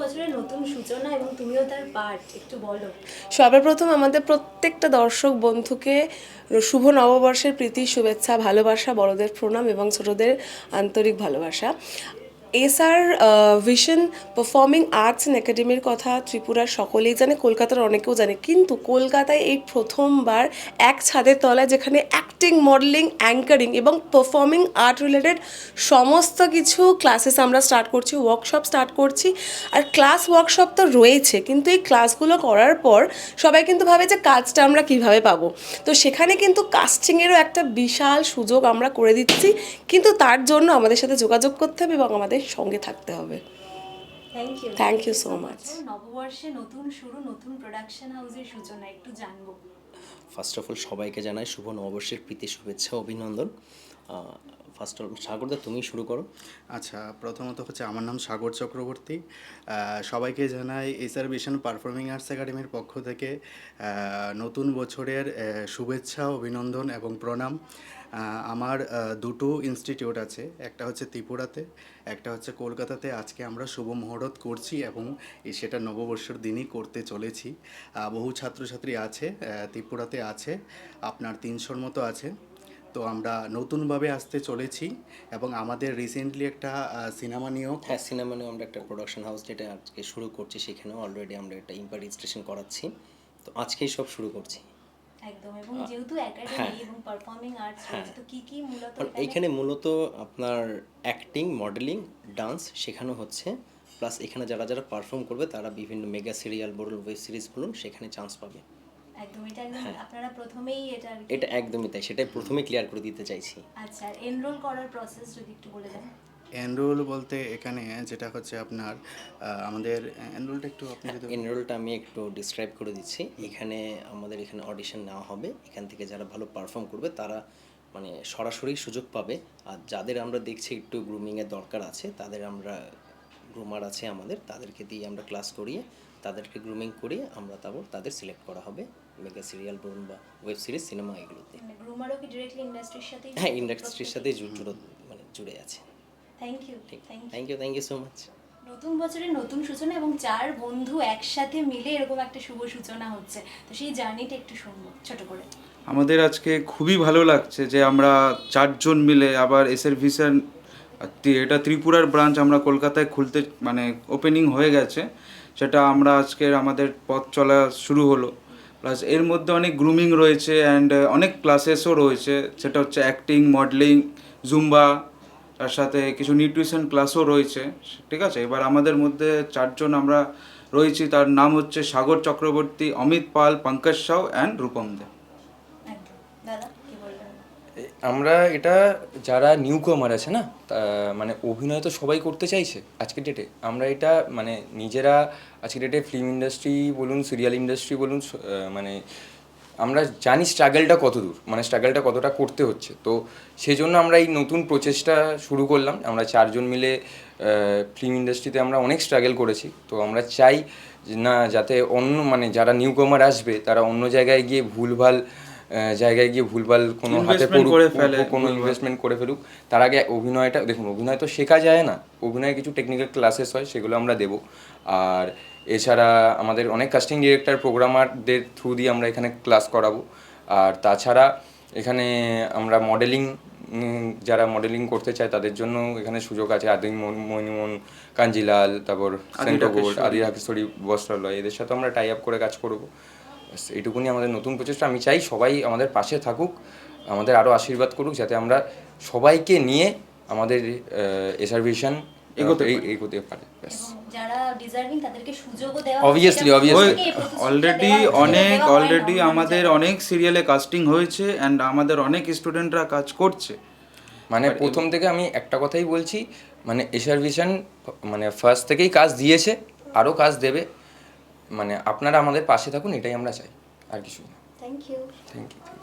বছরের নতুন সূচনা এবং তুমিও তার পার্ট একটু বলো। সর্বপ্রথম আমাদের প্রত্যেকটা দর্শক বন্ধুকে শুভ নববর্ষের প্রীতি, শুভেচ্ছা, ভালোবাসা, বড়দের প্রণাম এবং ছোটদের আন্তরিক ভালোবাসা। SR vision performing arts and একাডেমির কথা ত্রিপুরার সকলেই জানে, কলকাতার অনেকেও জানে। কিন্তু কলকাতায় এই প্রথমবার এক ছাদের তলায় যেখানে অ্যাক্টিং মডেলিং অ্যাঙ্কারিং এবং পারফর্মিং আর্ট রিলেটেড সমস্ত কিছু ক্লাসেস আমরা স্টার্ট করছি ওয়ার্কশপ স্টার্ট করছি। আর ক্লাস ওয়ার্কশপ তো রয়েছে, কিন্তু এই ক্লাসগুলো করার পর সবাই কিন্তু ভাবে যে কাজটা আমরা কীভাবে পাবো। তো সেখানে কিন্তু কাস্টিংয়েরও একটা বিশাল সুযোগ আমরা করে দিচ্ছি। কিন্তু তার জন্য আমাদের সাথে যোগাযোগ করতে হবে এবং আমাদের সঙ্গে থাকতে হবে। Thank you thank you so much নববর্ষে নতুন শুরু নতুন প্রোডাকশন হাউসের সূচনা একটু জানব। ফার্স্ট অফ অল সবাইকে জানাই শুভ নববর্ষের প্রীতি শুভেচ্ছা অভিনন্দন। ফার্স্ট সাগরদা, তুমি শুরু করো। আচ্ছা প্রথমত হচ্ছে আমার নাম সাগর চক্রবর্তী। সবাইকে জানাই এসআর ভিশন পারফর্মিং আর্টস একাডেমির পক্ষ থেকে নতুন বছরের শুভেচ্ছা, অভিনন্দন এবং প্রণাম। আমার দুটো ইনস্টিটিউট আছে, একটা হচ্ছে ত্রিপুরাতে, একটা হচ্ছে কলকাতাতে। আজকে আমরা শুভ মুহূর্ত করছি এবং সেটা নববর্ষের দিনই করতে চলেছি। বহু ছাত্রছাত্রী আছে ত্রিপুরাতে আছে, আপনার তিনশোর মতো আছে। তো আমরা নতুনভাবে আসতে চলেছি এবং আমাদের রিসেন্টলি একটা সিনেমা নিয়েও হ্যাঁ সিনেমা নিয়েও আমরা একটা প্রোডাকশন হাউস যেটা আজকে শুরু করছি সেখানেও অলরেডি আমরা একটা ইম্পার রেজিস্ট্রেশন করাচ্ছি তো আজকেই সব শুরু করছি একদম এবং যেহেতু একাডেমি হ্যাঁ। এবং পারফর্মিং আর্টস হ্যাঁ। তো কি কি মূলত এখানে- এইখানে মূলত আপনার অ্যাক্টিং মডেলিং ডান্স শেখানো হচ্ছে প্লাস এখানে যারা যারা পারফর্ম করবে তারা বিভিন্ন মেগা সিরিয়াল বলুন ওয়েব সিরিজ বলুন সেখানে চান্স পাবে একদম এটা একদম আপনারা প্রথমেই এটা এটা একদমই তাই সেটাই প্রথমে ক্লিয়ার করে দিতে চাইছি। আচ্ছা এনরোল করার প্রসেস যদি একটু বলে দেন। এনরোল বলতে এখানে যেটা হচ্ছে আপনার আমাদের এনরোলটা একটু আপনি যদি এনরোলটা আমি একটু ডিসক্রাইব করে দিচ্ছি। এখানে আমাদের এখানে অডিশন নেওয়া হবে। এখান থেকে যারা ভালো পারফর্ম করবে তারা মানে সরাসরি সুযোগ পাবে। আর যাদের আমরা দেখছি একটু গ্রুমিংয়ের দরকার আছে তাদের আমরা গ্রুমার আছে আমাদের তাদেরকে দিয়ে আমরা ক্লাস করিয়ে তাদেরকে গ্রুমিং করিয়ে আমরা তারপর তাদের সিলেক্ট করা হবে। মেগা সিরিয়াল বলুন বা ওয়েব সিরিজ সিনেমা এগুলোতে। মানে গ্রুমারও কি ডিরেক্টলি ইন্ডাস্ট্রির সাথে হ্যাঁ ইন্ডাস্ট্রির সাথে জুড়ে মানে জুড়ে আছে। Thank you thank you thank you so much নতুন বছরের নতুন সূচনা এবং চার বন্ধু একসাথে মিলে এরকম একটা শুভ সূচনা হচ্ছে। তো সেই জার্নিটা একটু শুনব ছোট করে। আমাদের আজকে খুবই ভালো লাগছে যে আমরা চারজন মিলে আবার এসের ভিশন এটা ত্রিপুরার ব্রাঞ্চ আমরা কলকাতায় খুলতে মানে ওপেনিং হয়ে গেছে। সেটা আমরা আজকের আমাদের পথ চলা শুরু হলো। প্লাস এর মধ্যে অনেক গ্রুমিং রয়েছে অ্যান্ড অনেক ক্লাসেসও রয়েছে। সেটা হচ্ছে অ্যাক্টিং মডেলিং জুম্বা তার সাথে কিছু নিউট্রিশন ক্লাসও রয়েছে। ঠিক আছে? এবার আমাদের মধ্যে চারজন আমরা রয়েছি। তার নাম হচ্ছে সাগর চক্রবর্তী, অমিত পাল, পঙ্কজ সাউ অ্যান্ড রূপম দে। আমরা এটা যারা নিউ কমার আছে না মানে অভিনয় তো সবাই করতে চাইছে আজকের ডেটে আমরা এটা মানে নিজেরা আজকের ডেটে ফিল্ম ইন্ডাস্ট্রি বলুন সিরিয়াল ইন্ডাস্ট্রি বলুন মানে আমরা জানি স্ট্রাগলটা কত দূর মানে স্ট্রাগলটা কতটা করতে হচ্ছে। তো সেই জন্য আমরা এই নতুন প্রচেষ্টা শুরু করলাম। আমরা চারজন মিলে ফিল্ম ইন্ডাস্ট্রিতে আমরা অনেক স্ট্রাগল করেছি। তো আমরা চাই না, যাতে অন্য মানে যারা নিউ কমার আসবে, তারা অন্য জায়গায় গিয়ে ভুলভাল জায়গায় গিয়ে ভুলভাল কোনো হাতে পড়ুক কোনো ইনভেস্টমেন্ট করে ফেলুক তার আগে অভিনয়টা দেখুন অভিনয় তো শেখা যায় না। অভিনয় কিছু টেকনিক্যাল ক্লাসেস হয় সেগুলো আমরা দেবো। আর এছাড়া আমাদের অনেক কাস্টিং ডিরেক্টর প্রোগ্রামারদের থ্রু দিয়ে আমরা এখানে ক্লাস করাবো। আর তাছাড়া এখানে আমরা মডেলিং যারা মডেলিং করতে চায় তাদের জন্য এখানে সুযোগ আছে। আদি মণিমন কাঞ্জিলাল তারপর সেন্টো গোল্ড আদি রাকেশ্বরী বস্ত্রালয় এদের সাথে আমরা টাই আপ করে কাজ করব। ব্যাস এইটুকুনি আমাদের নতুন প্রচেষ্টা। আমি চাই সবাই আমাদের পাশে থাকুক আমাদের আরও আশীর্বাদ করুক যাতে আমরা সবাইকে নিয়ে আমাদের এসার্ভিশন এগোতে। এগোতে পারে। যারা ডিজার্ভিং তাদেরকে সুযোগও দেওয়া এই প্রতিশ্রুতিটা অলরেডি অনেক অলরেডি আমাদের অনেক সিরিয়ালে কাস্টিং হয়েছে অ্যান্ড আমাদের অনেক স্টুডেন্টরা কাজ করছে। মানে প্রথম থেকে আমি একটা কথাই বলছি মানে এসার্ভিশন মানে ফার্স্ট থেকেই কাজ দিয়েছে আরও কাজ দেবে। মানে আপনারা আমাদের পাশে থাকুন এটাই আমরা চাই। আর কিছু না। Thank you thank you